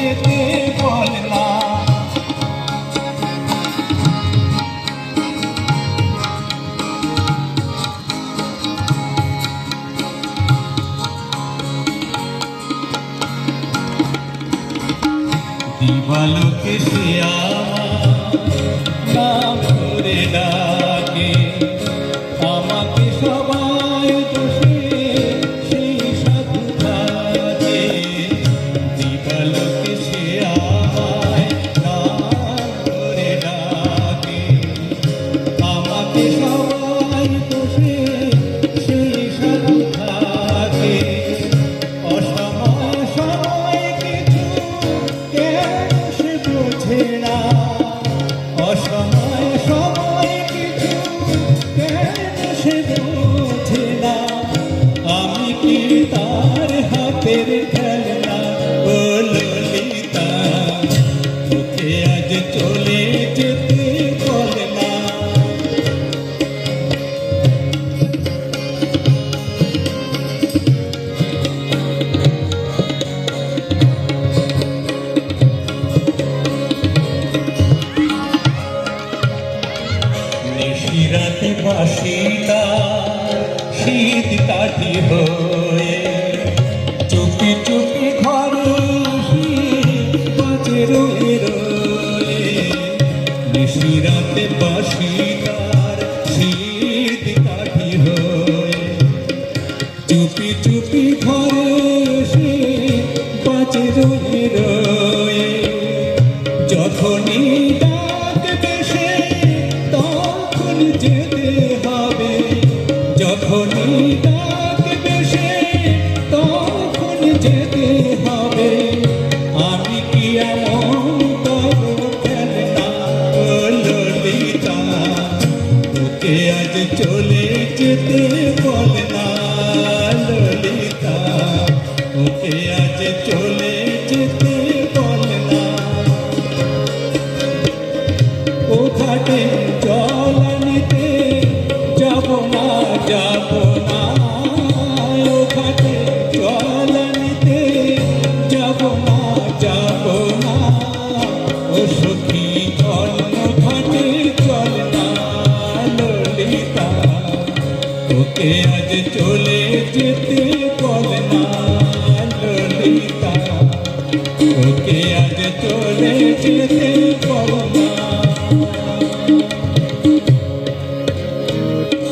যেতে বল না। দিবালোকে সে আমার নাম ধরে ডাকে অসময় সময় নিশিরাতে বাসিতা শীত কাটি হয়ে। চুপি চুপি ঘর বাজে রয়ে রয়ে। নিশিরাতে বাসিতার শীত কাটি হয়ে। চুপি চুপি ঘরে বাজে রয়ে রয়ে। যখনই যখনই ডাক দেশে তখন যেতে হবে। আমি কি এমন তোকে আজ চলে যেতে তোকে আজ চলে যেতে বল না ললিতা ওকে আজ চলে যেতে বল না